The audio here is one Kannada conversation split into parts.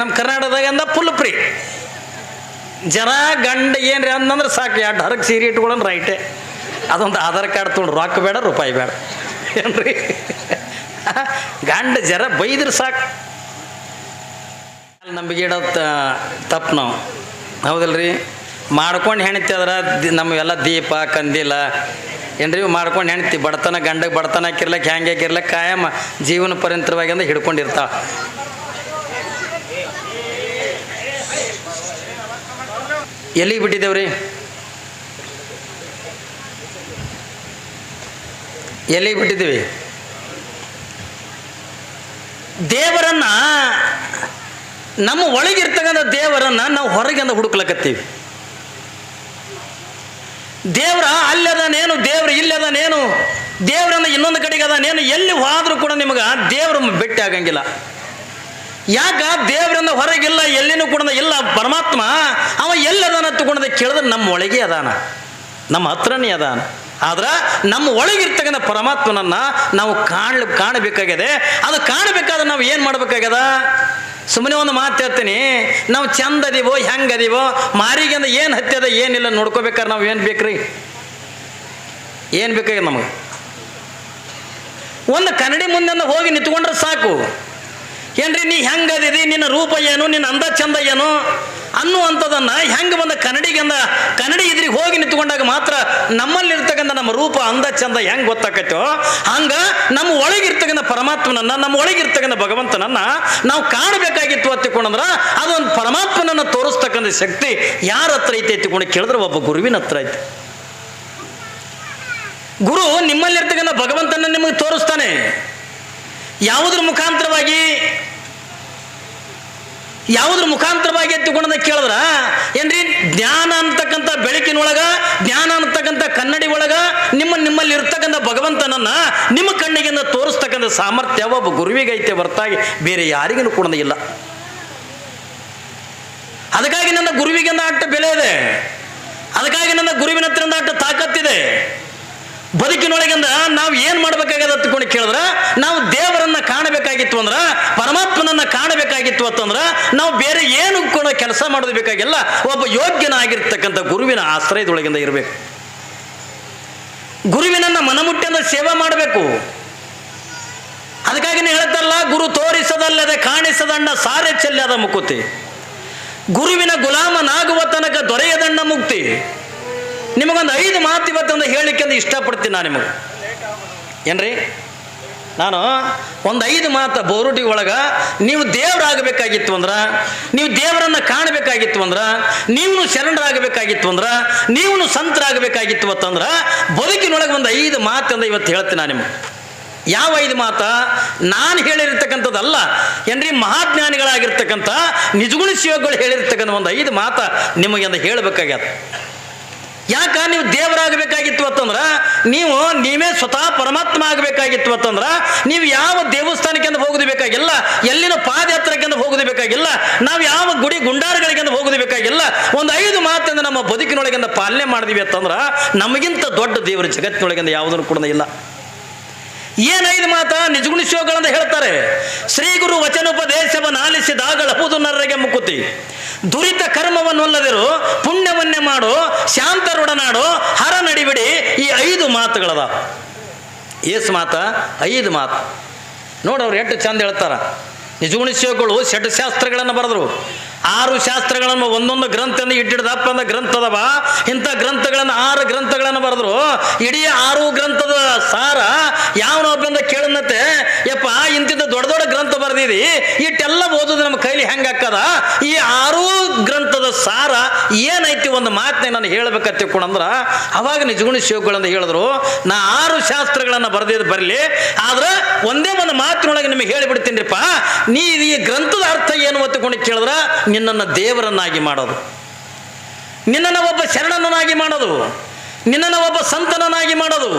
ನಮ್ಮ ಕರ್ನಾಟಕದಾಗ ಅಂದ ಫುಲ್ ಫ್ರೀ ಜನ ಗಂಡ ಏನ್ರಿ ಅಂತಂದ್ರೆ ಸಾಕು, ಎರಡು ಹರಕ್ ಸೀರೆ ಇಟ್ಕೊಳ್ಳೋಣ ರೈಟೇ ಅದೊಂದು ಆಧಾರ್ ಕಾರ್ಡ್ ತೊಗೊಂಡು ರೊಕ್ಕ ಬೇಡ, ರೂಪಾಯಿ ಬೇಡ. ಏನ್ರಿ? ಗಂಡ ಜರ ಬೈದ್ರೆ ಸಾಕು. ನಮಗೆ ಇಡೋದು ತಪ್ಪು ನಾವು. ಹೌದಲ್ರಿ? ಮಾಡ್ಕೊಂಡು ಹೆಣ್ತಿ ಅದ್ರ ನಮಗೆಲ್ಲ ದೀಪ ಕಂದಿಲ್ಲ ಏನ್ರಿ ಮಾಡ್ಕೊಂಡು ಹೆಣ್ತಿ ಬಡತನ, ಗಂಡಗೆ ಬಡತನ ಹಾಕಿರ್ಲಕ್ಕೆ ಹ್ಯಾಂಗೆ ಹಾಕಿರ್ಲಕ್ಕೆ ಕಾಯಂ ಜೀವನ ಪರ್ಯಂತರವಾಗಿ ಅಂದ್ರೆ ಹಿಡ್ಕೊಂಡಿರ್ತಾವ ಎಲ್ಲಿಗೆ ಬಿಟ್ಟಿದ್ದೇವ್ರಿ? ಎಲ್ಲಿಗೆ ಬಿಟ್ಟಿದ್ದೀವಿ? ದೇವರನ್ನ, ನಮ್ಮ ಒಳಗಿರ್ತಕ್ಕಂಥ ದೇವರನ್ನ ನಾವು ಹೊರಗಿಂದ ಹುಡುಕ್ಲಕತ್ತೀವಿ. ದೇವ್ರ ಅಲ್ಲದನೇನು ದೇವ್ರ ಇಲ್ಲದನೇನು ದೇವ್ರನ್ನ ಇನ್ನೊಂದು ಕಡೆಗೆ ಅದಾನೇನು, ಎಲ್ಲಿ ಹೋದ್ರೂ ಕೂಡ ನಿಮಗೆ ದೇವ್ರ ಭೇಟಿ ಆಗಂಗಿಲ್ಲ. ಯಾಕ ದೇವರಿಂದ ಹೊರಗಿಲ್ಲ, ಎಲ್ಲಿನೂ ಕೂಡ ಇಲ್ಲ ಪರಮಾತ್ಮ, ಅವ ಎಲ್ಲದಾನ ತಗೊಂಡದ ಕೇಳಿದ್ರೆ ನಮ್ಮ ಒಳಗೆ ಅದಾನ, ನಮ್ಮ ಹತ್ರನೇ ಅದಾನ. ಆದ್ರೆ ನಮ್ಮ ಒಳಗಿರ್ತಕ್ಕಂಥ ಪರಮಾತ್ಮನನ್ನ ನಾವು ಕಾಣ್ ಕಾಣಬೇಕಾಗಿದೆ ಅದು ಕಾಣಬೇಕಾದ್ರೆ ನಾವು ಏನು ಮಾಡ್ಬೇಕಾಗ್ಯದ? ಸುಮ್ಮನೆ ಒಂದು ಮಾತು ಹೇಳ್ತೀನಿ, ನಾವು ಚಂದ ಅದೀವೋ, ಹೆಂಗೆ ಅದೀವೋ ಮಾರಿಗಿಂದ ಏನು ಹತ್ಯದ, ಏನಿಲ್ಲ ನೋಡ್ಕೋಬೇಕಾದ್ರೆ ನಾವು ಏನು ಬೇಕ್ರಿ? ಏನು ಬೇಕಾಗ್ಯದ ನಮಗೆ? ಒಂದು ಕನ್ನಡಿ ಮುಂದೆ ಹೋಗಿ ನಿಂತ್ಕೊಂಡ್ರೆ ಸಾಕು. ಏನ್ರಿ ನೀ ಹೆಂಗದಿದಿ ನಿನ್ನ ರೂಪ ಏನು, ನಿನ್ನ ಅಂದ ಚಂದ ಏನು? ಅನ್ನುವಂಥದ್ದನ್ನ ಹೆಂಗೆ ಬಂದ ಕನ್ನಡಿಗಂದ ಕನ್ನಡಿ ಇದ್ರಿಗೆ ಹೋಗಿ ನಿಂತ್ಕೊಂಡಾಗ ಮಾತ್ರ ನಮ್ಮಲ್ಲಿರ್ತಕ್ಕಂಥ ನಮ್ಮ ರೂಪ, ಅಂದ ಚಂದ ಹೆಂಗೆ ಗೊತ್ತಾಕೈತೋ, ಹಂಗ ನಮ್ಮ ಒಳಗಿರ್ತಕ್ಕಂಥ ಪರಮಾತ್ಮನನ್ನ, ನಮ್ಮ ಒಳಗಿರ್ತಕ್ಕಂಥ ಭಗವಂತನನ್ನ ನಾವು ಕಾಣಬೇಕಾಗಿತ್ತು ಅತ್ತಿಕೊಂಡಂದ್ರ ಅದೊಂದು ಪರಮಾತ್ಮನನ್ನ ತೋರಿಸ್ತಕ್ಕಂಥ ಶಕ್ತಿ ಯಾರ ಹತ್ರ ಐತೆ ಎತ್ತಿಕೊಂಡು ಕೇಳಿದ್ರೆ ಒಬ್ಬ ಗುರುವಿನ ಹತ್ರ ಐತೆ. ಗುರು ನಿಮ್ಮಲ್ಲಿರ್ತಕ್ಕಂಥ ಭಗವಂತನ ನಿಮಗೆ ತೋರಿಸ್ತಾನೆ. ಯಾವುದ್ರ ಮುಖಾಂತರವಾಗಿ ಯಾವುದ್ರ ಮುಖಾಂತರವಾಗಿ ಎತ್ತಿಕೊಂಡದ ಕೇಳಿದ್ರ? ಏನ್ರಿ? ಜ್ಞಾನ ಅಂತಕ್ಕಂಥ ಬೆಳಕಿನೊಳಗ, ಜ್ಞಾನ ಅಂತಕ್ಕಂಥ ಕನ್ನಡಿ ಒಳಗ, ನಿಮ್ಮ ನಿಮ್ಮಲ್ಲಿ ಇರ್ತಕ್ಕಂಥ ಭಗವಂತನನ್ನ ನಿಮ್ಮ ಕಣ್ಣಿಗಿಂದ ತೋರಿಸ್ತಕ್ಕಂಥ ಸಾಮರ್ಥ್ಯ ಒಬ್ಬ ಗುರುವಿಗೈತೆ ಹೊರತಾಗಿ ಬೇರೆ ಯಾರಿಗೂ ಕೂಡ ಇಲ್ಲ. ಅದಕ್ಕಾಗಿ ನನ್ನ ಗುರುವಿಗಿಂದ ಅಟ್ಟ ಬೆಲೆ ಇದೆ. ಅದಕ್ಕಾಗಿ ನನ್ನ ಗುರುವಿನ ಹತ್ರದಿಂದ ಅಟ್ಟ ತಾಕತ್ತಿದೆ. ಬದುಕಿನೊಳಗಿಂದ ನಾವು ಏನು ಮಾಡ್ಬೇಕಾಗ್ಯದ ಅಂತ್ಕೊಂಡು ಕೇಳಿದ್ರ ನಾವು ದೇವರನ್ನ ಕಾಣಬೇಕಾಗಿತ್ತು ಅಂದ್ರ ಪರಮಾತ್ಮನನ್ನ ಅಂತಂದ್ರ ನಾವು ಬೇರೆ ಏನು ಕೂಡ ಕೆಲಸ ಮಾಡೋದು ಬೇಕಾಗಿಲ್ಲ. ಒಬ್ಬ ಯೋಗ್ಯನಾಗಿರ್ತಕ್ಕಂಥ ಗುರುವಿನ ಆಶ್ರಯದೊಳಗಿಂದ ಇರಬೇಕು. ಗುರುವಿನನ್ನ ಮನಮುಟ್ಟಿಂದ ಸೇವೆ ಮಾಡಬೇಕು. ಅದಕ್ಕಾಗಿ ಹೇಳ್ತಾರಲ್ಲ ಗುರು ತೋರಿಸದಲ್ಲದೆ ಕಾಣಿಸದಣ್ಣ ಸಾರೆ ಚೆಲ್ಲದ ಮುಕುತಿ. ಗುರುವಿನ ಗುಲಾಮನಾಗುವ ತನಕ ದೊರೆಯದಣ್ಣ ಮುಕ್ತಿ. ನಿಮಗೊಂದು ಐದು ಮಾತು ಇವತ್ತೊಂದು ಹೇಳಿಕೆಂದು ಇಷ್ಟಪಡ್ತೀನಿ ನಾನು ನಿಮಗೆ. ಏನ್ರಿ? ನಾನು ಒಂದು ಐದು ಮಾತು ಬೋರುಟಿ ಒಳಗೆ ನೀವು ದೇವರಾಗಬೇಕಾಗಿತ್ತು ಅಂದ್ರೆ, ನೀವು ದೇವರನ್ನ ಕಾಣಬೇಕಾಗಿತ್ತು ಅಂದ್ರೆ, ನೀವು ಶರಣರಾಗಬೇಕಾಗಿತ್ತು ಅಂದ್ರೆ, ನೀವು ಸಂತರಾಗಬೇಕಾಗಿತ್ತು ಅಂತಂದ್ರೆ ಬದುಕಿನೊಳಗೆ ಒಂದು ಐದು ಮಾತು ಮಾತಂದ ಇವತ್ತು ಹೇಳ್ತೀನಿ ನಾನು ನಿಮ್ಗೆ. ಯಾವ ಐದು ಮಾತ? ನಾನು ಹೇಳಿರ್ತಕ್ಕಂಥದ್ದಲ್ಲ, ಏನ್ರಿ ಮಹಾಜ್ಞಾನಿಗಳಾಗಿರ್ತಕ್ಕಂಥ ನಿಜಗುಣ ಶಿವಗಳು ಹೇಳಿರ್ತಕ್ಕಂಥ ಒಂದು ಐದು ಮಾತ ನಿಮಗೆ ಅಂತ ಹೇಳಬೇಕಾಗ್ಯದ. ಯಾಕ? ನೀವು ದೇವರಾಗಬೇಕಾಗಿತ್ತು ಅಂತಂದ್ರ ನೀವು ನೀವೇ ಸ್ವತಃ ಪರಮಾತ್ಮ ಆಗಬೇಕಾಗಿತ್ತು ಅಂತಂದ್ರೆ ನೀವು ಯಾವ ದೇವಸ್ಥಾನಕ್ಕೆ ಹೋಗುದು ಬೇಕಾಗಿಲ್ಲ, ಎಲ್ಲಿನ ಪಾದಯಾತ್ರೆಗೆ ಹೋಗುದು ಬೇಕಾಗಿಲ್ಲ, ನಾವು ಯಾವ ಗುಡಿ ಗುಂಡಾರಗಳಿಗೆ ಹೋಗುದು ಬೇಕಾಗಿಲ್ಲ, ಒಂದು ಐದು ಮಾತಿಂದ ನಮ್ಮ ಬದುಕಿನೊಳಗಿಂದ ಪಾಲನೆ ಮಾಡಿದ್ವಿ ಅಂತಂದ್ರ ನಮಗಿಂತ ದೊಡ್ಡ ದೇವರ ಜಗತ್ತಿನೊಳಗಿಂದ ಯಾವುದನ್ನು ಕೂಡ ಇಲ್ಲ. ಏನೈದು ಮಾತ? ನಿಜಗುಣ ಶಿವಗಳಂತ ಹೇಳ್ತಾರೆ, ಶ್ರೀ ಗುರು ವಚನೋಪದೇಶವನ್ನು ಆಲಿಸಿದಾಗಳಹುದು ನರರಿಗೆ ಮುಕ್ಕುತಿ ದುರಿತ ಕರ್ಮವನ್ನೊಲ್ಲದಿರು ಪುಣ್ಯವನ್ನೇ ಮಾಡು, ಶಾಂತರೊಡನಾಡು ಹರ ನಡಿಬಿಡಿ ಈ ಐದು ಮಾತುಗಳದ. ಏಸು ಮಾತ ಐದು ಮಾತು. ನೋಡವ್ರು ಎಷ್ಟು ಚಂದ ಹೇಳ್ತಾರೆ. ನಿಜಗುಣ ಶಿವಗಳು ಷಟ್ ಶಾಸ್ತ್ರಗಳನ್ನು ಬರೆದ್ರು. ಆರು ಶಾಸ್ತ್ರಗಳನ್ನು ಒಂದೊಂದು ಗ್ರಂಥದಿಂದ ಇಟ್ಟಿಡ್ದಪ್ಪ ಅಂದ ಗ್ರಂಥ ಅದವ ಇಂಥ ಗ್ರಂಥಗಳನ್ನು ಆರು ಗ್ರಂಥಗಳನ್ನು ಬರೆದ್ರು, ಇಡೀ ಆರು ಗ್ರಂಥದ ಸಾರ ಯಾವನೊಬ್ಬಂದ ಕೇಳನತ್ತೆ ಯಪ್ಪ, ಇಂತಿಂತ ದೊಡ್ಡ ದೊಡ್ಡ ಗ್ರಂಥ ಬರೆದಿದಿ, ಇಟ್ಟೆಲ್ಲ ಓದೋದು ನಮ್ಮ ಕೈಲಿ ಹೆಂಗೆ ಹಾಕದ ಈ ಆರು ಗ್ರಂಥದ ಸಾರ ಏನೈತಿ ಒಂದು ಮಾತನ್ನ ನಾನು ಹೇಳ್ಬೇಕಂತ ತಿಳ್ಕೊಂಡಂದ್ರ ಅವಾಗ ನಿಜಗುಣ ಶಿವಗಳಂತ ಹೇಳಿದ್ರು, ನಾ ಆರು ಶಾಸ್ತ್ರಗಳನ್ನು ಬರೆದಿದ್ದು ಬರಲಿ, ಆದ್ರೆ ಒಂದೇ ಒಂದು ಮಾತಿನೊಳಗೆ ನಿಮಗೆ ಹೇಳಿಬಿಡ್ತೀನಿಪ್ಪ ನೀ ಈ ಗ್ರಂಥದ ಅರ್ಥ ಏನು ಒತ್ತುಕೊಂಡು ಕೇಳಿದ್ರ? ನಿನ್ನನ್ನು ದೇವರನ್ನಾಗಿ ಮಾಡೋದು. ನಿನ್ನನ್ನು ಒಬ್ಬ ಶರಣನನ್ನಾಗಿ ಮಾಡೋದು. ನಿನ್ನನ್ನು ಒಬ್ಬ ಸಂತನನ್ನಾಗಿ ಮಾಡೋದು.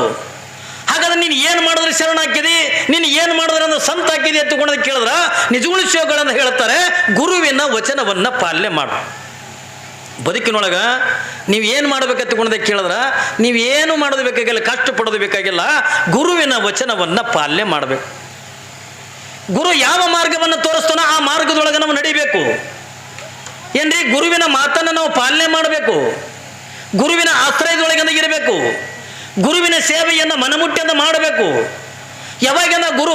ಹಾಗಾದ್ರೆ ನೀನು ಏನು ಮಾಡಿದ್ರೆ ಶರಣ ಹಾಕಿದಿ? ನೀನು ಏನು ಮಾಡಿದ್ರೆ ಅಂದ್ರೆ ಸಂತ ಹಾಕಿದಿ ಎತ್ತುಕೊಂಡು ಕೇಳಿದ್ರ? ನಿಜಗುಣ ಶಿವಗಳನ್ನು ಹೇಳ್ತಾರೆ ಗುರುವಿನ ವಚನವನ್ನು ಪಾಲನೆ ಮಾಡು. ಬದುಕಿನೊಳಗೆ ನೀವು ಏನು ಮಾಡ್ಬೇಕಂತಕೊಂಡೆ ಕೇಳಿದ್ರೆ? ನೀವು ಏನು ಮಾಡೋದು ಬೇಕಾಗಿಲ್ಲ ಕಷ್ಟಪಡೋದು ಬೇಕಾಗಿಲ್ಲ, ಗುರುವಿನ ವಚನವನ್ನು ಪಾಲನೆ ಮಾಡಬೇಕು. ಗುರು ಯಾವ ಮಾರ್ಗವನ್ನು ತೋರಿಸ್ತಾನೋ ಆ ಮಾರ್ಗದೊಳಗೆ ನಾವು ನಡಿಬೇಕು. ಏನ್ರಿ? ಗುರುವಿನ ಮಾತನ್ನು ನಾವು ಪಾಲನೆ ಮಾಡಬೇಕು. ಗುರುವಿನ ಆಶ್ರಯದೊಳಗೆ ಇರಬೇಕು. ಗುರುವಿನ ಸೇವೆಯನ್ನು ಮನಮುಟ್ಟಿಂದ ಮಾಡಬೇಕು. ಯಾವಾಗಿಂದ ಗುರು,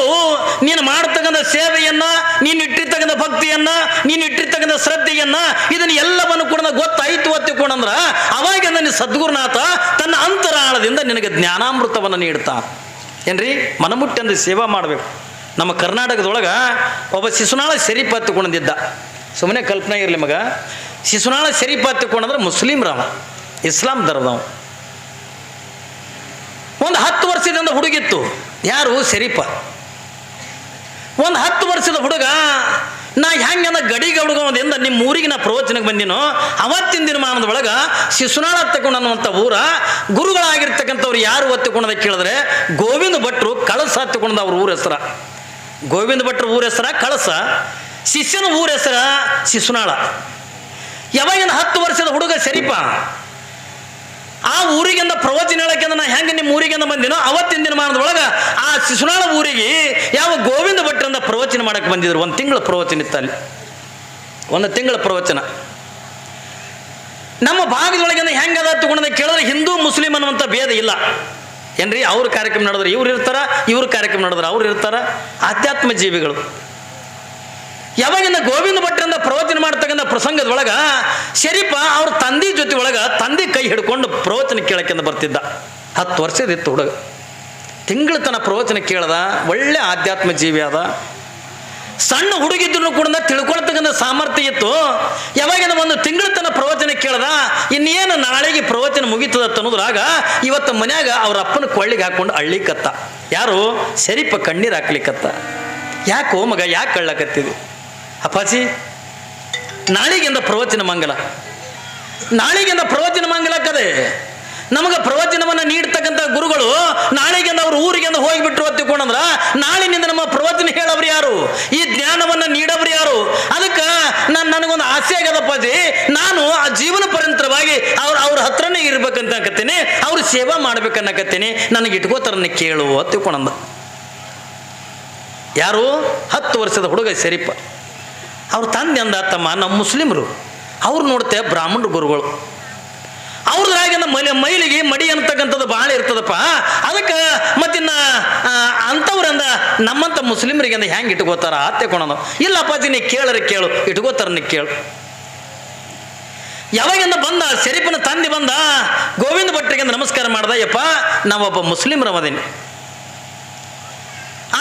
ನೀನು ಮಾಡ್ತಕ್ಕಂಥ ಸೇವೆಯನ್ನ, ನೀನು ಇಟ್ಟಿರ್ತಕ್ಕಂಥ ಭಕ್ತಿಯನ್ನ, ನೀನು ಇಟ್ಟಿರ್ತಕ್ಕಂಥ ಶ್ರದ್ಧೆಯನ್ನ, ಇದನ್ನು ಎಲ್ಲವನ್ನು ಕೂಡ ಗೊತ್ತಾಯಿತು ಒತ್ತಿಕೊಂಡಂದ್ರೆ, ಅವಾಗಿಂದ ನೀನು ಸದ್ಗುರುನಾಥ, ತನ್ನ ಅಂತರಾಳದಿಂದ ನಿನಗೆ ಜ್ಞಾನಾಮೃತವನ್ನು ನೀಡ್ತಾ. ಏನ್ರಿ? ಮನಮುಟ್ಟಿಂದ ಸೇವಾ ಮಾಡಬೇಕು. ನಮ್ಮ ಕರ್ನಾಟಕದೊಳಗೆ ಒಬ್ಬ ಶಿಶುನಾಳ ಶರೀಫ್ ಹತ್ತಿಕೊಂಡಿದ್ದ ಸುಮ್ಮನೆ ಕಲ್ಪನೆ ಇರಲಿ ಮಗ. ಶಿಶುನಾಳ ಶರೀಫ್ ಹತ್ತಿಕೊಂಡಂದ್ರೆ ಮುಸ್ಲಿಮ್ರವ ಇಸ್ಲಾಂ ಧರ್ಮದವ. ಒಂದು ಹತ್ತು ವರ್ಷದಿಂದ ಹುಡುಗಿತ್ತು. ಯಾರು? ಶರೀಫ. ಒಂದು ಹತ್ತು ವರ್ಷದ ಹುಡುಗ, ನಾ ಹೆಂಗಂದ ಗಡಿಗೆ ಹುಡುಗೋದ್ರಿಂದ ನಿಮ್ಮ ಊರಿಗೆ ನಾ ಪ್ರವಚನಕ್ಕೆ ಬಂದಿನೋ, ಅವತ್ತಿನ ದಿನಮಾನದ ಒಳಗೆ ಶಿಶುನಾಳ ಹತ್ತಕೊಂಡು ಅನ್ನುವಂಥ ಊರ ಗುರುಗಳಾಗಿರ್ತಕ್ಕಂಥವ್ರು ಯಾರು ಹತ್ತಿಕೊಂಡದ ಕೇಳಿದ್ರೆ ಗೋವಿಂದ ಭಟ್ರು ಕಳಸ ಹತ್ತಿಕೊಂಡ ಅವ್ರ ಊರ ಹೆಸರ. ಗೋವಿಂದ ಭಟ್ರು ಊರ ಹೆಸರ ಕಳಸ. ಶಿಷ್ಯನ ಊರ ಹೆಸರ ಶಿಶುನಾಳ. ಯಾವಾಗಿನ ಹತ್ತು ವರ್ಷದ ಹುಡುಗ ಸರಿಪ ಆ ಊರಿಗಿಂದ ಪ್ರವಚನ ಹೇಳಕ್ಕೆ ನಾ ಹೆಂಗೆ ನಿಮ್ಮ ಊರಿಗಿಂದ ಬಂದಿನೋ ಅವತ್ತಿನ ದಿನಮಾನದೊಳಗೆ ಆ ಶಿಶುನಾಳ ಊರಿಗೆ ಯಾವ ಗೋವಿಂದ ಭಟ್ರಿಂದ ಪ್ರವಚನ ಮಾಡಕ್ಕೆ ಬಂದಿದ್ರು? ಒಂದು ತಿಂಗಳ ಪ್ರವಚನ ಇತ್ತು ಅಲ್ಲಿ. ಒಂದು ತಿಂಗಳ ಪ್ರವಚನ. ನಮ್ಮ ಭಾಗದೊಳಗಿಂದ ಹೆಂಗದ ತಗೊಂಡ ಕೇಳಿದ್ರೆ ಹಿಂದೂ ಮುಸ್ಲಿಂ ಅನ್ನುವಂಥ ಭೇದ ಇಲ್ಲ. ಏನ್ರಿ, ಅವ್ರ ಕಾರ್ಯಕ್ರಮ ನಡೆದ್ರೆ ಇವ್ರು ಇರ್ತಾರ, ಇವ್ರ ಕಾರ್ಯಕ್ರಮ ನಡೆದ್ರೆ ಅವ್ರು ಇರ್ತಾರ. ಆಧ್ಯಾತ್ಮ ಜೀವಿಗಳು. ಯಾವಾಗಿಂದ ಗೋವಿಂದ ಭಟ್ರಿಂದ ಪ್ರವಚನ ಮಾಡ್ತಕ್ಕಂಥ ಪ್ರಸಂಗದೊಳಗ ಶರೀಫ ಅವ್ರ ತಂದೆ ಜೊತೆ ಒಳಗ ತಂದೆ ಕೈ ಹಿಡ್ಕೊಂಡು ಪ್ರವಚನ ಕೇಳಕ್ಕಿಂತ ಬರ್ತಿದ್ದ. ಹತ್ತು ವರ್ಷದಿತ್ತು ಹುಡುಗ. ತಿಂಗಳ ತನ ಪ್ರವಚನ ಕೇಳ್ದ, ಒಳ್ಳೆ ಆಧ್ಯಾತ್ಮ ಜೀವಿ ಅದ ಸಣ್ಣ ಹುಡುಗಿದ್ರು ಕೂಡ ತಿಳ್ಕೊಳ್ತಕ್ಕಂಥ ಸಾಮರ್ಥ್ಯ ಇತ್ತು. ಯಾವಾಗಿನ ಒಂದು ತಿಂಗಳ ತನ ಪ್ರವಚನ ಕೇಳ್ದ, ಇನ್ನೇನು ನಾಳೆಗೆ ಪ್ರವಚನ ಮುಗೀತದ ಅನ್ನೋದ್ರಾಗ ಇವತ್ತು ಮನ್ಯಾಗ ಅವ್ರ ಅಪ್ಪನ ಕೊಳ್ಳಿಗೆ ಹಾಕೊಂಡು ಅಳ್ಳಿಕತ್ತ. ಯಾರು? ಶರೀಫ ಕಣ್ಣೀರು ಹಾಕ್ಲಿಕ್ಕತ್ತ ಯಾಕೋ ಮಗ, ಯಾಕೆ ಕಳ್ಳಕತ್ತಿದೆ ಅಪ್ಪಾಜಿ ನಾಳಿಗೆಂದ ಪ್ರವಚನ ಮಂಗಲ. ನಾಳಿಗೆಂದ ಪ್ರವಚನ ಮಂಗಲಕ್ಕದೆ ನಮಗೆ ಪ್ರವಚನವನ್ನು ನೀಡ್ತಕ್ಕಂಥ ಗುರುಗಳು ನಾಳೆಗಿಂದ ಅವ್ರ ಊರಿಗಿಂದ ಹೋಗಿಬಿಟ್ರು ತಿಳ್ಕೊಂಡಂದ್ರ ನಾಳಿನಿಂದ ನಮ್ಮ ಪ್ರವಚನ ಹೇಳವ್ರು ಯಾರು? ಈ ಜ್ಞಾನವನ್ನು ನೀಡವ್ರು ಯಾರು? ಅದಕ್ಕೆ ನಾನು ನನಗೊಂದು ಆಸೆ ಆಗದಪ್ಪಾಜಿ ನಾನು ಆ ಜೀವನ ಪರ್ಯಂತರವಾಗಿ ಅವ್ರ ಅವ್ರ ಹತ್ರನೇ ಇರ್ಬೇಕಂತ ಅನ್ಕತ್ತೀನಿ, ಅವ್ರ ಸೇವಾ ಮಾಡ್ಬೇಕನ್ನಕತ್ತೀನಿ, ನನಗೆ ಇಟ್ಕೋತಾರನ್ನ ಕೇಳು ಅಂತ ತಿಳ್ಕೊಂಡಂದ ಯಾರು? ಹತ್ತು ವರ್ಷದ ಹುಡುಗ ಶರೀಫ ಅವ್ರ ತಂದೆ ಅಂದ ತಮ್ಮ ನಮ್ಮ ಮುಸ್ಲಿಮರು, ಅವ್ರು ನೋಡ್ತೆ ಬ್ರಾಹ್ಮಣರು ಗುರುಗಳು. ಅವ್ರದ್ರಾಗಿಂದ ಮೈಲಿ, ಮೈಲಿಗೆ ಮಡಿ ಅಂತಕ್ಕಂಥದ್ದು ಭಾಳ ಇರ್ತದಪ್ಪ. ಅದಕ್ಕೆ ಮತ್ತಿನ್ನ ಅಂಥವ್ರಂದ ನಮ್ಮಂಥ ಮುಸ್ಲಿಮರಿಗೆ ಅಂದ ಹೆಂಗೆ ಇಟ್ಕೋತಾರ? ಅತ್ತೆ ಕೊಣನು ಇಲ್ಲಪ್ಪ ನೀ ಕೇಳರೆ ಕೇಳು, ಇಟ್ಕೋತಾರ ನೀ ಕೇಳು. ಯಾವಾಗಿಂದ ಬಂದ, ಶರೀಫನ ತಂದೆ ಬಂದ, ಗೋವಿಂದ ಭಟ್ರಿಗೆ ನಮಸ್ಕಾರ ಮಾಡ್ದ, ಯಪ್ಪ, ನಾವೊಬ್ಬ ಮುಸ್ಲಿಮ್ರವದೇನಿ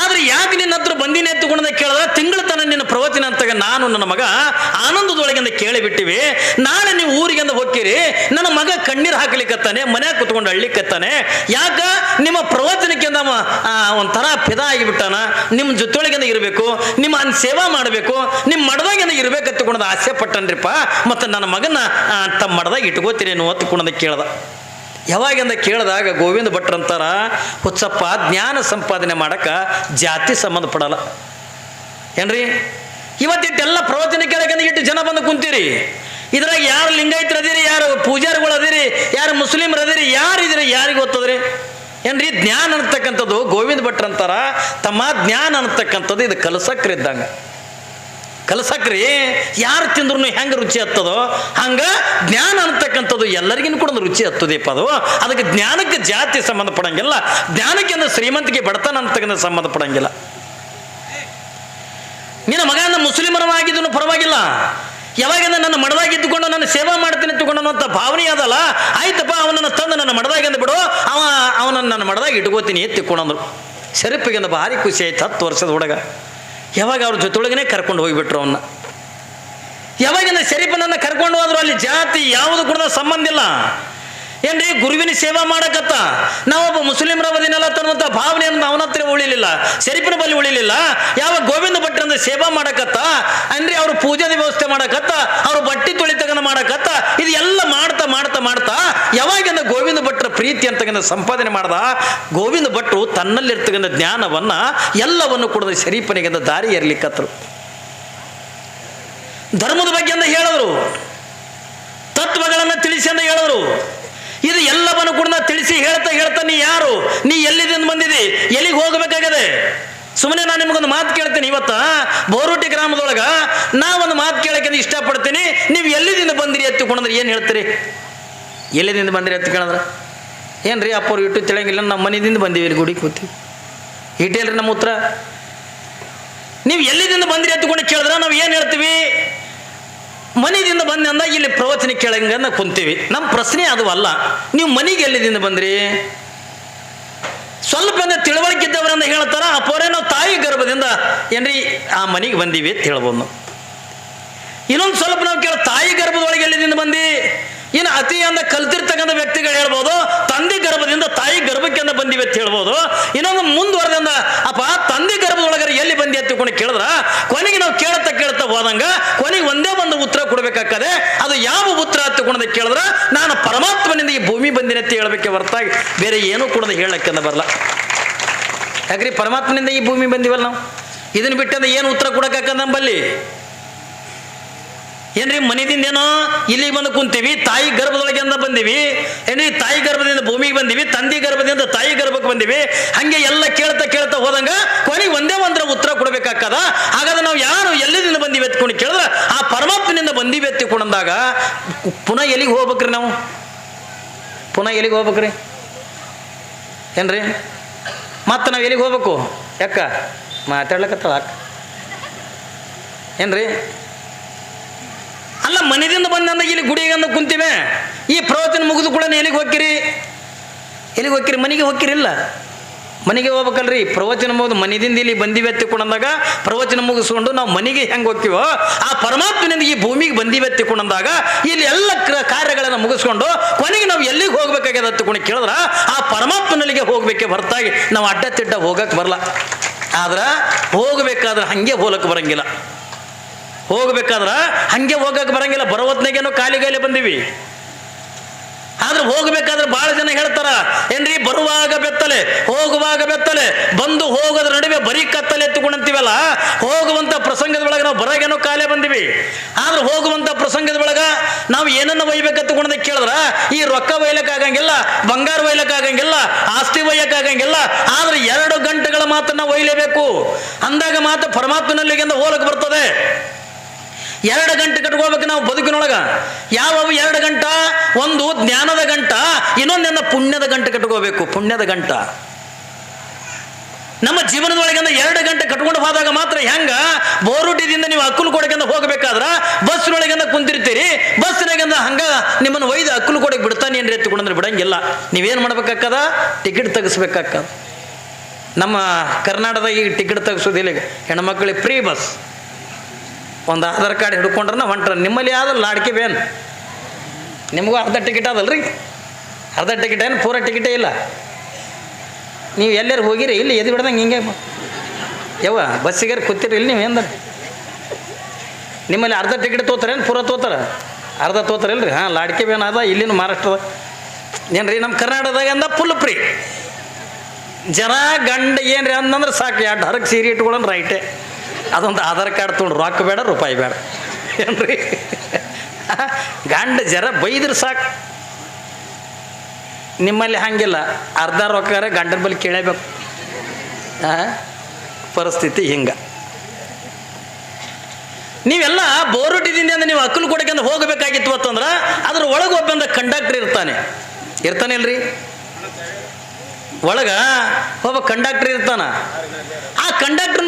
ಆದ್ರೆ ಯಾಕೆ ನಿನ್ನ ಹತ್ರ ಬಂದಿನಿ ಎತ್ತುಕೊಂಡ ಕೇಳಿದ ತಿಂಗಳ ತನ ನಿನ್ನ ಪ್ರವಚನ ಅಂತ ನಾನು ನನ್ನ ಮಗ ಆನಂದದೊಳಗಿಂದ ಕೇಳಿಬಿಟ್ಟಿವಿ. ನಾಳೆ ನೀವು ಊರಿಗೆಂದ ಹೋಗ್ತೀರಿ. ನನ್ನ ಮಗ ಕಣ್ಣೀರು ಹಾಕ್ಲಿಕ್ಕತ್ತಾನೆ ಮನ್ಯಾಗ ಕುತ್ಕೊಂಡು ಅಳ್ಲಿಕ್ಕತ್ತಾನೆ ಯಾಕ? ನಿಮ್ಮ ಪ್ರವಚನಕ್ಕೆ ನಮ್ಮ ಒಂಥರ ಫಿದಾ ಆಗಿಬಿಟ್ಟಾನ. ನಿಮ್ಮ ಜೊತೆಯೊಳಗಿಂದ ಇರಬೇಕು, ನಿಮ್ಮ ಅನ್ ಸೇವಾ ಮಾಡಬೇಕು, ನಿಮ್ಮ ಮಡದಾಗಿಂದ ಇರ್ಬೇಕತ್ತುಕೊಂಡ ಆಸೆ ಪಟ್ಟನ್ರಿಪ್ಪ ಮತ್ತು ನನ್ನ ಮಗನ ತಮ್ಮ ಮಡದಾಗ ಇಟ್ಕೋತೀರಿ ನೀವು ಹೊತ್ತುಕೊಂಡ ಕೇಳ್ದ. ಯಾವಾಗಿಂದ ಕೇಳಿದಾಗ ಗೋವಿಂದ ಭಟ್ರಂತಾರ ಹುಚ್ಚಪ್ಪ, ಜ್ಞಾನ ಸಂಪಾದನೆ ಮಾಡಕ್ಕೆ ಜಾತಿ ಸಂಬಂಧಪಡಲ್ಲ ಏನ್ರಿ? ಇವತ್ತಿಟ್ಟೆಲ್ಲ ಪ್ರವಚನ ಕೇಳಕ್ಕೆ ಇಟ್ಟು ಜನ ಬಂದು ಕುಂತೀರಿ. ಇದ್ರಾಗ ಯಾರು ಲಿಂಗಾಯತರು ಅದೀರಿ, ಯಾರು ಪೂಜಾರಿಗಳು ಅದೀರಿ, ಯಾರು ಮುಸ್ಲಿಮರು ಅದೀರಿ, ಯಾರು ಇದ್ರಿ ಯಾರಿಗೆ ಗೊತ್ತದ್ರಿ? ಏನ್ರಿ? ಜ್ಞಾನ ಅನ್ನತಕ್ಕಂಥದ್ದು ಗೋವಿಂದ ಭಟ್ರಂತಾರ ತಮ್ಮ ಜ್ಞಾನ ಅನ್ನತಕ್ಕಂಥದ್ದು ಇದು ಕಲಸಕ್ರಿ ಇದ್ದಂಗೆ ಕಲಸಕ್ರಿ. ಯಾರು ತಿಂದ್ರು ಹೆಂಗೆ ರುಚಿ ಹತ್ತದೋ, ಹಂಗೆ ಜ್ಞಾನ ಅಂತಕ್ಕಂಥದ್ದು ಎಲ್ಲರಿಗಿನ ಕೂಡ ಒಂದು ರುಚಿ ಹತ್ತದಪ್ಪ ಅದು. ಅದಕ್ಕೆ ಜ್ಞಾನಕ್ಕೆ ಜಾತಿ ಸಂಬಂಧಪಡಂಗಿಲ್ಲ ಜ್ಞಾನಕ್ಕೆ ಅಂದ್ರೆ ಶ್ರೀಮಂತಿಗೆ ಬಡತನ ಅಂತಕ್ಕಂಥ ಸಂಬಂಧಪಡಂಗಿಲ್ಲ ನಿನ್ನ ಮಗನ ಮುಸ್ಲಿಮರವಾಗಿದ್ದು ಪರವಾಗಿಲ್ಲ. ಯಾವಾಗಿಂದ ನನ್ನ ಮಡದಾಗಿ ಇದ್ದುಕೊಂಡು ನನ್ನ ಸೇವಾ ಮಾಡ್ತೀನಿ ಅನ್ನೋಂಥ ಭಾವನೆ ಅದಲ್ಲ. ಆಯ್ತಪ್ಪ ಅವನನ್ನು ತಂದು ನನ್ನ ಮಡದಾಗ ಬಿಡು. ಅವ, ಅವನನ್ನು ನನ್ನ ಮಡದಾಗಿ ಇಟ್ಕೋತೀನಿ ಎತ್ತಿಕೊಂಡಂದ್ರು ಶರೀಫಿಗಿಂದ ಭಾರಿ ಖುಷಿ ಆಯ್ತು ಹತ್ತು ವರ್ಷದ ಹುಡುಗ. ಯಾವಾಗ ಅವ್ರ ಜೊತೆಯೊಳಗನೆ ಕರ್ಕೊಂಡು ಹೋಗಿಬಿಟ್ರು ಅವನ್ನ ಯಾವಾಗಿಂದ ಶರೀಫನನ್ನು ಕರ್ಕೊಂಡು ಹೋದ್ರು ಅಲ್ಲಿ ಜಾತಿ ಯಾವುದು ಕೂಡ ಸಂಬಂಧ ಇಲ್ಲ. ಏನ್ರಿ ಗುರುವಿನ ಸೇವಾ ಮಾಡಕತ್ತ? ನಾವೊಬ್ಬ ಮುಸ್ಲಿಮರವದಿನಲ್ಲ ತನ್ನುವಂಥ ಭಾವನೆಯನ್ನು ಅವನ ಹತ್ರ ಉಳಿಲಿಲ್ಲ, ಶರೀಫಿನ ಬಲಿ ಉಳಿಲಿಲ್ಲ. ಯಾವ ಗೋವಿಂದ ಭಟ್ರಂದ ಸೇವಾ ಮಾಡಕತ್ತ? ಅಂದ್ರೆ ಅವ್ರು ಪೂಜಾದ ವ್ಯವಸ್ಥೆ ಮಾಡಕತ್ತ, ಅವ್ರು ಬಟ್ಟಿ ತೊಳಿತಗನ ಮಾಡಕತ್ತ, ಇದು ಎಲ್ಲ ಮಾಡ್ತಾ ಮಾಡ್ತಾ ಮಾಡ್ತಾ ಯಾವಾಗಿಂದ ಗೋವಿಂದ ಭಟ್ರ ಪ್ರೀತಿ ಅಂತಕ್ಕಂಥ ಸಂಪಾದನೆ ಮಾಡ್ದ? ಗೋವಿಂದ ಭಟ್ರು ತನ್ನಲ್ಲಿರ್ತಕ್ಕಂಥ ಜ್ಞಾನವನ್ನ ಎಲ್ಲವನ್ನು ಕೂಡ ಶರೀಫನಿಗೆ ದಾರಿ ಏರ್ಲಿಕ್ಕತ್ರು ಧರ್ಮದ ಬಗ್ಗೆ ಅಂತ ಹೇಳಿದ್ರು. ತತ್ವಗಳನ್ನು ತಿಳಿಸಿ ಅಂತ ಹೇಳಿದ್ರು. ಇದು ಎಲ್ಲವನ್ನು ಕೂಡ ತಿಳಿಸಿ ಹೇಳ್ತಾ ಹೇಳ್ತಾ ನೀ ಯಾರು? ನೀ ಎಲ್ಲಿದಿಂದ ಬಂದಿದಿ? ಎಲ್ಲಿಗೆ ಹೋಗಬೇಕಾಗದೆ? ಸುಮ್ಮನೆ ನಾನು ನಿಮಗೊಂದು ಮಾತು ಕೇಳ್ತೀನಿ ಇವತ್ತ. ಬೋರುಟಿ ಗ್ರಾಮದೊಳಗ ಒಂದು ಮಾತು ಕೇಳಕ್ಕೆ ಇಷ್ಟಪಡ್ತೀನಿ. ನೀವು ಎಲ್ಲಿದಿಂದ ಬಂದಿರಿ ಎತ್ತಿಕೊಂಡ್ರೆ ಏನು ಹೇಳ್ತೀರಿ? ಎಲ್ಲಿದಿಂದ ಬಂದಿರಿ ಎತ್ತಿ ಕೇಳಿದ್ರೆ? ಏನು ರೀ ಇಟ್ಟು ತಿಳಿಯಂಗಿಲ್ಲ, ನಮ್ಮ ಮನೆಯಿಂದ ಬಂದೀವಿ ಇಲ್ಲಿ ಗುಡಿ ಕೂತಿ. ಇಟ್ಟೇಲ್ರಿ ನಮ್ಮ ಉತ್ತರ ನೀವು ಎಲ್ಲಿದಿಂದ ಬಂದಿರಿ ಎತ್ತುಕೊಂಡು ಕೇಳಿದ್ರೆ ನಾವು ಏನು ಹೇಳ್ತೀವಿ? ಮನೆಯಿಂದ ಬಂದೆ ಅಂದಾಗ ಇಲ್ಲಿ ಪ್ರವಚನ ಕೇಳಂಗನ್ನ ಕುಂತೀವಿ. ನಮ್ಮ ಪ್ರಶ್ನೆ ಅದು ಅಲ್ಲ. ನೀವು ಮನೆಗೆ ಎಲ್ಲಿದಿಂದ ಬಂದ್ರಿ? ಸ್ವಲ್ಪ ತಿಳುವಳಿಕೆ ಇದ್ದವರನ್ನ ಹೇಳ್ತಾರ ಅಪ್ಪೋರೇ ನಾವು ತಾಯಿ ಗರ್ಭದಿಂದ ಏನ್ರಿ, ಆ ಮನೆಗೆ ಬಂದೀವಿ ಅಂತ ಹೇಳ್ಬೋದು. ಇನ್ನೊಂದು ಸ್ವಲ್ಪ ನಾವು ಕೇಳ, ತಾಯಿ ಗರ್ಭದೊಳಗೆ ಎಲ್ಲಿದಿಂದ ಬಂದಿ? ಇನ್ನು ಅತಿ ಅಂದ ಕಲ್ತಿರ್ತಕ್ಕಂಥ ವ್ಯಕ್ತಿಗಳು ಹೇಳ್ಬೋದು, ತಂದೆ ಗರ್ಭದಿಂದ ತಾಯಿ ಗರ್ಭಕ್ಕೆ ಬಂದಿವೆ ಅಂತ ಹೇಳ್ಬೋದು. ಇನ್ನೊಂದು ಮುಂದುವರೆದಿಂದ, ಅಪ್ಪ, ತಂದೆ ಗರ್ಭದೊಳಗರೆ ಎಲ್ಲಿ ಬಂದಿ ಎತ್ತಿಕೊಂಡು ಕೇಳಿದ್ರ, ಕೊನೆಗೆ ನಾವು ಕೇಳ್ತಾ ಕೇಳ್ತಾ ಹೋದಂಗ, ಕೊನೆಗೆ ಒಂದೇ ಒಂದು ಉತ್ತರ ಕೊಡ್ಬೇಕಾಗ್ತದೆ. ಅದು ಯಾವ ಉತ್ತರ ಹತ್ತಿಕೊಂಡ ಕೇಳಿದ್ರ, ನಾನು ಪರಮಾತ್ಮನಿಂದ ಈ ಭೂಮಿ ಬಂದಿನ ಅಂತ ಹೇಳಬೇಕೆ ಹೊರತಾಗಿ ಬೇರೆ ಏನೂ ಕೂಡ ಹೇಳಕ್ಕೆ ಬರಲ್ಲ. ಯಾಕ್ರಿ ಪರಮಾತ್ಮನಿಂದ ಈ ಭೂಮಿ ಬಂದಿವಲ್ಲ ನಾವು? ಇದನ್ನು ಬಿಟ್ಟಂದ ಏನು ಉತ್ತರ ಕೊಡಕ್ಕಾಕ ನಂಬಲ್ಲಿ ಏನ್ರಿ, ಮನೆದಿಂದ ಏನೋ ಇಲ್ಲಿಗೆ ಬಂದು ಕುಂತೀವಿ, ತಾಯಿ ಗರ್ಭದೊಳಗಿಂದ ಬಂದೀವಿ. ಏನ್ರಿ, ತಾಯಿ ಗರ್ಭದಿಂದ ಭೂಮಿಗೆ ಬಂದೀವಿ, ತಂದೆ ಗರ್ಭದಿಂದ ತಾಯಿ ಗರ್ಭಕ್ಕೆ ಬಂದೀವಿ. ಹಂಗೆ ಎಲ್ಲ ಕೇಳ್ತಾ ಕೇಳ್ತಾ ಹೋದಂಗ ಕೊನೆಗೆ ಒಂದೇ ಒಂದರ ಉತ್ತರ ಕೊಡ್ಬೇಕಾಗದ ಹಾಗಾದ್ರೆ ನಾವು ಯಾರು ಎಲ್ಲಿದಿಂದ ಬಂದಿವಿ ಎತ್ಕೊಂಡು ಕೇಳಿದ್ರೆ, ಆ ಪರಮಾತ್ಮನಿಂದ ಬಂದಿವಿ ಎತ್ತಿಕೊಂಡಂದಾಗ ಪುನಃ ಎಲ್ಲಿಗೆ ಹೋಗ್ಬೇಕ್ರಿ ನಾವು? ಪುನಃ ಎಲ್ಲಿಗೆ ಹೋಗ್ಬೇಕ್ರಿ? ಏನ್ರಿ? ಮತ್ತೆ ನಾವು ಎಲ್ಲಿಗೆ ಹೋಗ್ಬೇಕು? ಯಾಕ? ಮಾತಾಡ್ಲಕತ್ತಳ ಏನ್ರಿ? ಅಲ್ಲ ಮನೆಯಿಂದ ಬಂದಂದ ಇಲ್ಲಿ ಗುಡಿಗಂದ ಕುಂತಿವೆ ಈ ಪ್ರವಚನ ಮುಗಿದು ಕೂಡ ಎಲ್ಲಿಗೆ ಹೋಗ್ತೀರಿ? ಎಲ್ಲಿಗೆ ಹೋಗ್ತೀರಿ? ಮನೆಗೆ ಹೋಗ್ತಿರಿಲ್ಲ ಮನೆಗೆ ಹೋಗ್ಬೇಕಲ್ರಿ. ಪ್ರವಚನ ಮುಗಿದು ಮನೆಯಿಂದ ಇಲ್ಲಿ ಬಂದಿವೆ ಎತ್ತಿಕೊಂಡಂದಾಗ ಪ್ರವಚನ ಮುಗಿಸ್ಕೊಂಡು ನಾವು ಮನೆಗೆ ಹೆಂಗೆ ಹೋಗ್ತೀವೋ, ಆ ಪರಮಾತ್ಮನಿಂದ ಈ ಭೂಮಿಗೆ ಬಂದಿವೆ ಎತ್ತಿಕೊಂಡಂದಾಗ ಇಲ್ಲಿ ಎಲ್ಲ ಕ್ರ- ಕಾರ್ಯಗಳನ್ನು ಮುಗಿಸ್ಕೊಂಡು ಕೊನೆಗೆ ನಾವು ಎಲ್ಲಿಗೆ ಹೋಗ್ಬೇಕಾಗ್ಯದ ಎತ್ತಿಕೊಂಡು ಕೇಳಿದ್ರ, ಆ ಪರಮಾತ್ಮನಲ್ಲಿಗೆ ಹೋಗ್ಬೇಕೆ ಹೊರತಾಗಿ ನಾವು ಅಡ್ಡ ತಿಡ್ಡ ಹೋಗಕ್ಕೆ ಬರಲ್ಲ. ಆದ್ರೆ ಹೋಗಬೇಕಾದ್ರೆ ಹಂಗೆ ಹೋಲಕ್ಕೆ ಬರಂಗಿಲ್ಲ. ಹೋಗ್ಬೇಕಾದ್ರ ಹಂಗೆ ಹೋಗಕ್ಕೆ ಬರಂಗಿಲ್ಲ. ಬರೋ ಕಾಲಿಗೈಲಿ ಬಂದಿವಿ. ಆದ್ರೆ ಹೋಗ್ಬೇಕಾದ್ರೆ ಬಹಳ ಜನ ಹೇಳ್ತಾರ, ಏನ್ರಿ ಬರುವಾಗ ಬೆತ್ತಲೆ, ಹೋಗುವಾಗ ಬೆತ್ತಲೆ, ಬಂದು ಹೋಗೋದ್ರ ನಡುವೆ ಬರೀ ಕತ್ತಲೆ ಎತ್ತುಕೊಂಡಂತೀವಲ್ಲ ಹೋಗುವಂತ ಪ್ರಸಂಗದ ಒಳಗೆ ನಾವು ಬರಾಗೇನೋ ಕಾಲೇ ಬಂದಿವಿ. ಆದ್ರೆ ಹೋಗುವಂತ ಪ್ರಸಂಗದ ಒಳಗ ನಾವು ಏನನ್ನ ಒಯ್ಬೇಕತ್ತುಕೊಂಡ ಕೇಳಿದ್ರ, ಈ ರೊಕ್ಕ ಒಯ್ಲಕ್ ಆಗಂಗಿಲ್ಲ, ಬಂಗಾರ ಒಯ್ಲಕ್ ಆಗಂಗಿಲ್ಲ, ಆಸ್ತಿ ಒಯ್ಯಕ್ ಆಗಂಗಿಲ್ಲ, ಆದ್ರೆ ಎರಡು ಗಂಟೆಗಳ ಮಾತನ್ನ ಒಯ್ಲೇಬೇಕು ಅಂದಾಗ ಮಾತ್ರ ಪರಮಾತ್ಮನಲ್ಲಿಗೆ ಹೋಲಕ್ ಬರ್ತದೆ. ಎರಡು ಗಂಟೆ ಕಟ್ಕೋಬೇಕು ನಾವು ಬದುಕಿನೊಳಗ. ಯಾವ ಎರಡು ಗಂಟ? ಒಂದು ಜ್ಞಾನದ ಗಂಟ ಇನ್ನೊಂದನ್ನ ಪುಣ್ಯದ ಗಂಟೆ ಕಟ್ಕೋಬೇಕು, ಪುಣ್ಯದ ಗಂಟ. ನಮ್ಮ ಜೀವನದೊಳಗಿಂದ ಎರಡು ಗಂಟೆ ಕಟ್ಕೊಂಡು ಹೋದಾಗ ಮಾತ್ರ ಹೆಂಗ? ಬೋರುಟಿದಿಂದ ನೀವು ಅಕ್ಕಲು ಕೊಡಕಿಂದ ಹೋಗಬೇಕಾದ್ರ ಬಸ್ನೊಳಗಿಂದ ಕುಂತಿರ್ತೀರಿ ಬಸ್ನಾಗಿಂದ ಹಂಗ ನಿಮ್ಮನ್ನು ಒಯ್ದು ಅಕ್ಕಲು ಕೊಡಕ್ಕೆ ಬಿಡ್ತಾನೆ ಎತ್ತುಕೊಂಡ್ರೆ ಬಿಡಂಗಿಲ್ಲ. ನೀವೇನು ಮಾಡ್ಬೇಕಾಕ್ಕದ? ಟಿಕೆಟ್ ತೆಗಿಸ್ಬೇಕಾಕ್ಕದ. ನಮ್ಮ ಕರ್ನಾಟಕದಾಗ ಈಗ ಟಿಕೆಟ್ ತೆಗಿಸೋದಿಲ್ಲ ಹೆಣ್ಮಕ್ಳಿಗೆ ಫ್ರೀ ಬಸ್. ಒಂದು ಆಧಾರ್ ಕಾರ್ಡ್ ಹಿಡ್ಕೊಂಡ್ರೆ ಹೊಂಟ್ರ ನಿಮ್ಮಲ್ಲಿ ಯಾವ್ದಲ್ಲ ಲಾಡ್ಕಿ ಬೇನ್. ನಿಮಗೂ ಅರ್ಧ ಟಿಕೆಟ್ ಅದಲ್ರಿ ಅರ್ಧ ಟಿಕೆಟ್ ಏನು, ಪೂರ ಟಿಕೆಟೇ ಇಲ್ಲ. ನೀವು ಎಲ್ಲರೂ ಹೋಗಿರಿ? ಇಲ್ಲಿ ಎದು ಬಿಡ್ದಂಗೆ ಹಿಂಗೆ ಯವ್ವ ಬಸ್ಸಿಗೆ ಕೂತಿರಿ, ಇಲ್ಲಿ ನೀವು ಏನು ನಿಮ್ಮಲ್ಲಿ ಅರ್ಧ ಟಿಕೆಟ್ ತೋತಾರೇನು ಪೂರ ತೋತಾರ? ಅರ್ಧ ತೋತಾರಿಲ್ರಿ ಹಾಂ, ಲಾಡ್ಕಿ ಬೇನ್ ಅದ, ಇಲ್ಲಿನ ಮಹಾರಾಷ್ಟ್ರದ. ಏನು ರೀ ನಮ್ಮ ಕರ್ನಾಟಕದಾಗ ಅಂದ ಫುಲ್ ಫ್ರೀ ಜನ ಗಂಡ ಏನ್ರಿ ಅಂತಂದ್ರೆ ಸಾಕು, ಎರಡು ಹರಕ್ಕೆ ಸೀರೆ ಇಟ್ಕೊಳ್ಳೋಣ ರೈಟೇ ಅದೊಂದು ಆಧಾರ್ ಕಾರ್ಡ್ ತೊಗೊಂಡು ರೊಕ್ಕ ಬೇಡ, ರೂಪಾಯಿ ಬೇಡ. ಏನ್ರಿ? ಗಂಡ ಜರ ಬೈದ್ರೆ ಸಾಕು. ನಿಮ್ಮಲ್ಲಿ ಹಂಗಿಲ್ಲ. ಅರ್ಧ ರೊಕ್ಕ ಗಂಡನ ಬಳಿ ಕೇಳಬೇಕು? ಪರಿಸ್ಥಿತಿ ಹಿಂಗ. ನೀವೆಲ್ಲ ಬೋರುಟಿದಿಂದ ನೀವು ಅಕ್ಕಲು ಕೊಡಕ್ಕೆ ಹೋಗಬೇಕಾಗಿತ್ತು ಅಂತಂದ್ರೆ ಅದ್ರ ಒಳಗೆ ಒಬ್ಬಂದ ಕಂಡಕ್ಟರ್ ಇರ್ತಾನೆ. ಇರ್ತಾನೆ ಇಲ್ರಿ ಒಳಗ ಒಬ್ಬ ಕಂಡಕ್ಟರ್ ಇರ್ತಾನ. ಆ ಕಂಡಕ್ಟರ್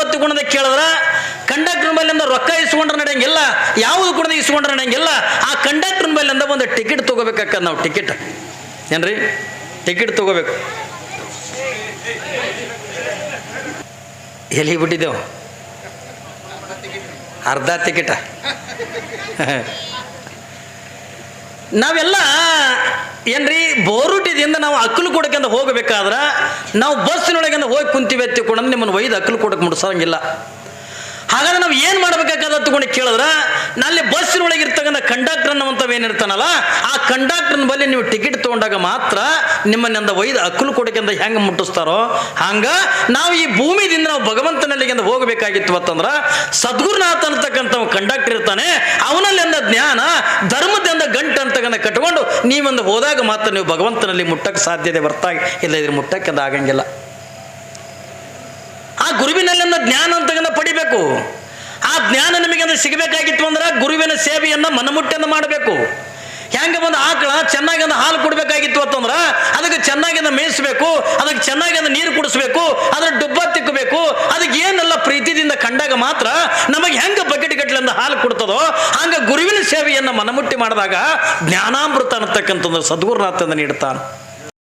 ಒತ್ತಿ ಗುಣದ ಕೇಳಿದ್ರೆ ಕಂಡಕ್ಟರ್ ಮೇಲಿಂದ ರೊಕ್ಕ ಇಸ್ಕೊಂಡ್ರೆ ನಡೆಯಂಗಿಲ್ಲ, ಯಾವುದು ಕೂಡ ಇಸ್ಕೊಂಡ್ರೆ ನಡೆಯಂಗಿಲ್ಲ, ಆ ಕಂಡಕ್ಟರ್ ಮೇಲಿಂದ ಒಂದು ಟಿಕೆಟ್ ತಗೋಬೇಕಾಕ್ಕದ ನಾವು, ಟಿಕೆಟ್. ಏನ್ರಿ? ಟಿಕೆಟ್ ತಗೋಬೇಕು. ಎಲ್ಲಿ ಬಿಟ್ಟಿದ್ದೆವು? ಅರ್ಧ ಟಿಕೆಟ. ನಾವೆಲ್ಲ ಏನ್ರಿ, ಬೋರುಟಿದಿಂದ ನಾವು ಅಕ್ಕಲು ಕೂಡಕ್ಕಿಂತ ಹೋಗಬೇಕಾದ್ರೆ ನಾವು ಬಸ್ಸಿನೊಳಗಿಂದ ಹೋಗಿ ಕುಂತೀವಿ ಕೂಡ ನಿಮ್ಮನ್ನು ಒಯ್ದು ಅಕ್ಕಲು ಕೂಡಕ್ಕೆ ಮುಡ್ಸಂಗಿಲ್ಲ. ಹಾಗಾದ್ರೆ ನಾವು ಏನು ಮಾಡ್ಬೇಕಾಗದ ತಗೊಂಡು ಕೇಳಿದ್ರೆ, ನಲ್ಲಿ ಬಸ್ಸಿನೊಳಗೆ ಇರ್ತಕ್ಕಂಥ ಕಂಡಕ್ಟರ್ ಅನ್ನುವಂಥವು ಏನಿರ್ತಾನಲ್ಲ, ಆ ಕಂಡಕ್ಟರ್ನ ಬಳಿ ನೀವು ಟಿಕೆಟ್ ತೊಗೊಂಡಾಗ ಮಾತ್ರ ನಿಮ್ಮನ್ನಿಂದ ಒಯ್ದು ಅಕ್ಕಲು ಕೊಡಕ್ಕಿಂತ ಹೆಂಗೆ ಮುಟ್ಟಿಸ್ತಾರೋ, ಹಂಗ ನಾವು ಈ ಭೂಮಿದಿಂದ ನಾವು ಭಗವಂತನಲ್ಲಿಗಿಂದ ಹೋಗಬೇಕಾಗಿತ್ತು ಅಂತಂದ್ರ, ಸದ್ಗುರುನಾಥ ಅಂತಕ್ಕಂಥ ಕಂಡಕ್ಟರ್ ಇರ್ತಾನೆ ಅವನಲ್ಲಿಂದ ಜ್ಞಾನ ಧರ್ಮದಿಂದ ಗಂಟು ಅಂತಕ್ಕಂಥ ಕಟ್ಕೊಂಡು ನೀವೊಂದು ಹೋದಾಗ ಮಾತ್ರ ನೀವು ಭಗವಂತನಲ್ಲಿ ಮುಟ್ಟಕ್ಕೆ ಸಾಧ್ಯತೆ ಬರ್ತಾ ಇಲ್ಲ, ಇದ್ರ ಮುಟ್ಟಕ್ಕಿಂದ ಆಗಂಗಿಲ್ಲ ಗುರುವಿನಲ್ಲಿನ ಜ್ಞಾನ ಅಂತಗನ್ನ ಪಡಿಬೇಕು. ಆ ಜ್ಞಾನ ನಿಮಗೆ ಸಿಗಬೇಕಾಗಿತ್ತು ಅಂದ್ರೆ ಗುರುವಿನ ಸೇವೆಯನ್ನ ಮನಮುಟ್ಟನ್ನು ಮಾಡಬೇಕು. ಹೆಂಗೆ ಬಂದು ಆಕಳ ಚೆನ್ನಾಗಿ ಒಂದು ಹಾಲು ಕೊಡಬೇಕಾಗಿತ್ತು ಅಂತಂದ್ರೆ ಅದಕ್ಕೆ ಚೆನ್ನಾಗಿ ಒಂದು ಮೇಯಿಸ್ಬೇಕು, ಅದಕ್ಕೆ ಚೆನ್ನಾಗಿ ಒಂದು ನೀರು ಕುಡಿಸ್ಬೇಕು ಅದ್ರ ಡುಬ್ಬ ತಿಕ್ಕಬೇಕು ಅದಕ್ಕೆ ಏನೆಲ್ಲ ಪ್ರೀತಿದಿಂದ ಕಂಡಾಗ ಮಾತ್ರ ನಮಗೆ ಹೆಂಗೆ ಬಕೆಟ್ ಗಟ್ಟಲಿಂದ ಹಾಲು ಕೊಡ್ತದೋ ಹಂಗೆ ಗುರುವಿನ ಸೇವೆಯನ್ನು ಮನಮುಟ್ಟಿ ಮಾಡಿದಾಗ ಜ್ಞಾನಾಮೃತ ಅನ್ನತಕ್ಕಂಥದ್ದು ಸದ್ಗುರುನಾಥನ ನೀಡ್ತಾನೆ.